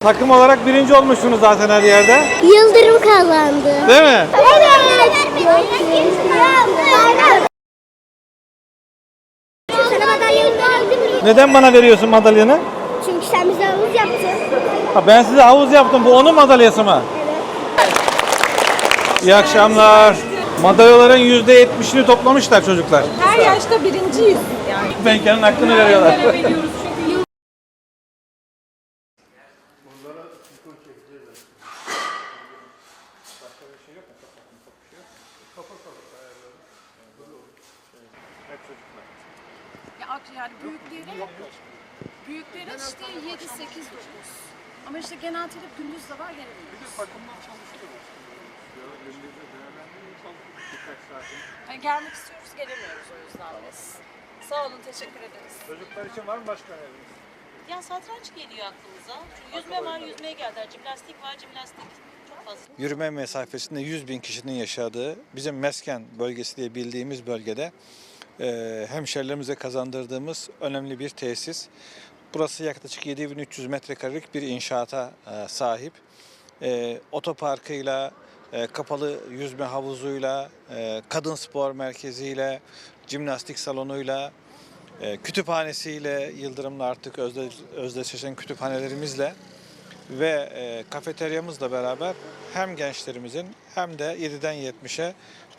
Takım olarak birinci olmuşsunuz zaten her yerde. Yıldırım kazandı. Değil mi? Evet. Neden bana veriyorsun madalyonu? Çünkü sen bize havuz yaptın. Ha, ben size havuz yaptım. Bu onun madalyası mı? İyi akşamlar. Madalyaların %70'ini toplamışlar çocuklar. Her yaşta birinciyiz yani. Benke'nin hakkını veriyorlar. veriyoruz çünkü yıl Ya ak- yani büyükleri büyükleri işte 7 8 9. Ama işte genel telep gündüz de var gelemiyoruz. Yani gelmek istiyoruz gelemiyoruz o yüzden biz. Sağ olun teşekkür ederiz. Çocuklar için var mı başka öneriniz? Ya satranç geliyor aklımıza. Çünkü yüzme var, yüzmeye geldiler. Jimnastik var, çok fazla. Yürüme mesafesinde 100 bin kişinin yaşadığı bizim Mesken bölgesi diye bildiğimiz bölgede e, hemşerilerimize kazandırdığımız önemli bir tesis. Burası yaklaşık 7300 metrekarelik bir inşaata e, sahip. E, otoparkıyla, e, kapalı yüzme havuzuyla, e, kadın spor merkeziyle, jimnastik salonuyla, kütüphanesiyle, Yıldırım'la artık özde, özdeşleşen kütüphanelerimizle ve e, kafeteryamızla beraber hem gençlerimizin hem de 7'den 70'e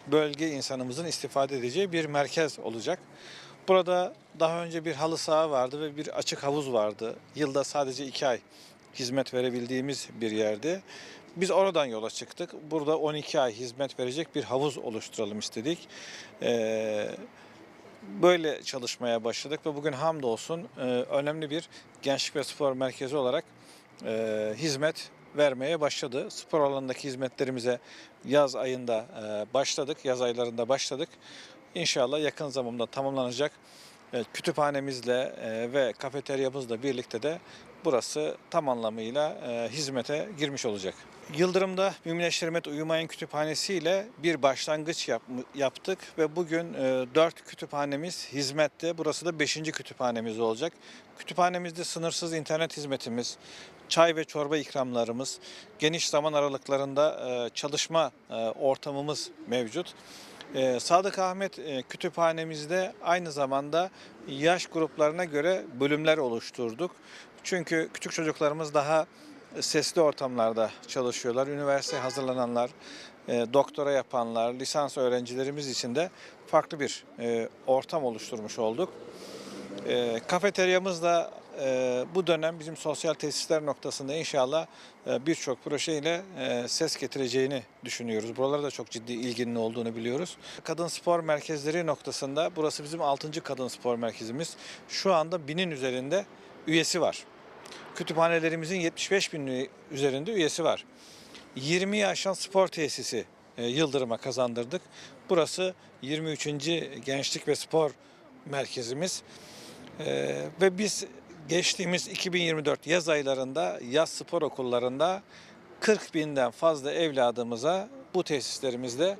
bölge insanımızın istifade edeceği bir merkez olacak. Burada daha önce bir halı saha vardı ve bir açık havuz vardı. Yılda sadece 2 ay hizmet verebildiğimiz bir yerdi. Biz oradan yola çıktık. Burada 12 ay hizmet verecek bir havuz oluşturalım istedik. Ee, böyle çalışmaya başladık ve bugün hamdolsun e, önemli bir gençlik ve spor merkezi olarak e, hizmet vermeye başladı. Spor alanındaki hizmetlerimize yaz ayında e, başladık, yaz aylarında başladık. İnşallah yakın zamanda tamamlanacak. E, kütüphanemizle e, ve kafeteryamızla birlikte de burası tam anlamıyla e, hizmete girmiş olacak. Yıldırım'da Mümin Eşremet Uyumayın Kütüphanesi ile bir başlangıç yap- yaptık ve bugün e, 4 kütüphanemiz hizmette. Burası da 5. kütüphanemiz olacak. Kütüphanemizde sınırsız internet hizmetimiz, çay ve çorba ikramlarımız, geniş zaman aralıklarında e, çalışma e, ortamımız mevcut. Ee, Sadık Ahmet e, kütüphanemizde aynı zamanda yaş gruplarına göre bölümler oluşturduk. Çünkü küçük çocuklarımız daha sesli ortamlarda çalışıyorlar. Üniversite hazırlananlar, e, doktora yapanlar, lisans öğrencilerimiz için de farklı bir e, ortam oluşturmuş olduk. E, kafeteryamız da e, bu dönem bizim sosyal tesisler noktasında inşallah e, birçok projeyle e, ses getireceğini düşünüyoruz. Buralarda da çok ciddi ilginin olduğunu biliyoruz. Kadın spor merkezleri noktasında burası bizim 6. kadın spor merkezimiz. Şu anda binin üzerinde üyesi var. Kütüphanelerimizin 75 bin üzerinde üyesi var. 20'yi aşan spor tesisi e, Yıldırım'a kazandırdık. Burası 23. Gençlik ve Spor Merkezimiz. Ee, ve biz geçtiğimiz 2024 yaz aylarında yaz spor okullarında 40 binden fazla evladımıza bu tesislerimizde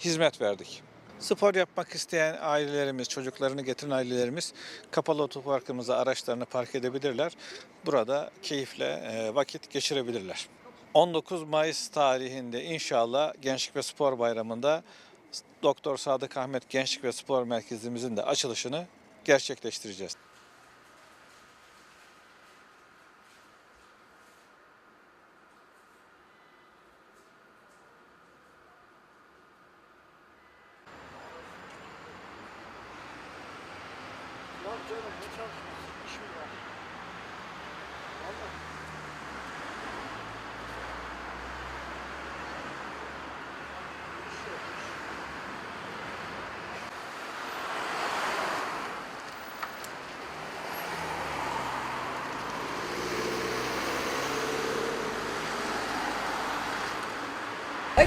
hizmet verdik. Spor yapmak isteyen ailelerimiz, çocuklarını getiren ailelerimiz kapalı otoparkımıza araçlarını park edebilirler. Burada keyifle e, vakit geçirebilirler. 19 Mayıs tarihinde inşallah Gençlik ve Spor Bayramı'nda Doktor Sadık Ahmet Gençlik ve Spor Merkezimizin de açılışını gerçekleştireceğiz.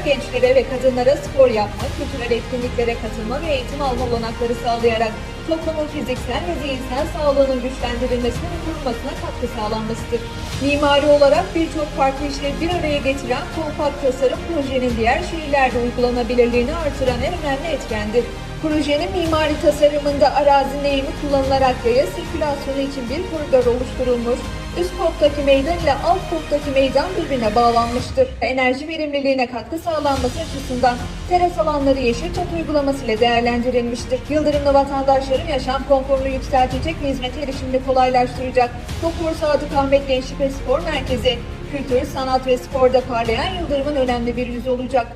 Gençlere ve kadınlara spor yapma, kültürel etkinliklere katılma ve eğitim alma olanakları sağlayarak toplumun fiziksel ve zihinsel sağlığının güçlendirilmesine ve korunmasına katkı sağlanmasıdır. Mimari olarak birçok farklı işleri bir araya getiren kompakt tasarım projenin diğer şehirlerde uygulanabilirliğini artıran en önemli etkendir. Projenin mimari tasarımında arazinin eğimi kullanılarak yaya sirkülasyonu için bir koridor oluşturulmuş, Üst korttaki meydan ile alt korttaki meydan birbirine bağlanmıştır. Enerji verimliliğine katkı sağlanması açısından teras alanları yeşil çat uygulaması ile değerlendirilmiştir. Yıldırımlı vatandaşların yaşam konforunu yükseltecek ve hizmet erişimini kolaylaştıracak. Topur Sadık Ahmet Gençlik ve Spor Merkezi, kültür, sanat ve sporda parlayan Yıldırım'ın önemli bir yüzü olacak.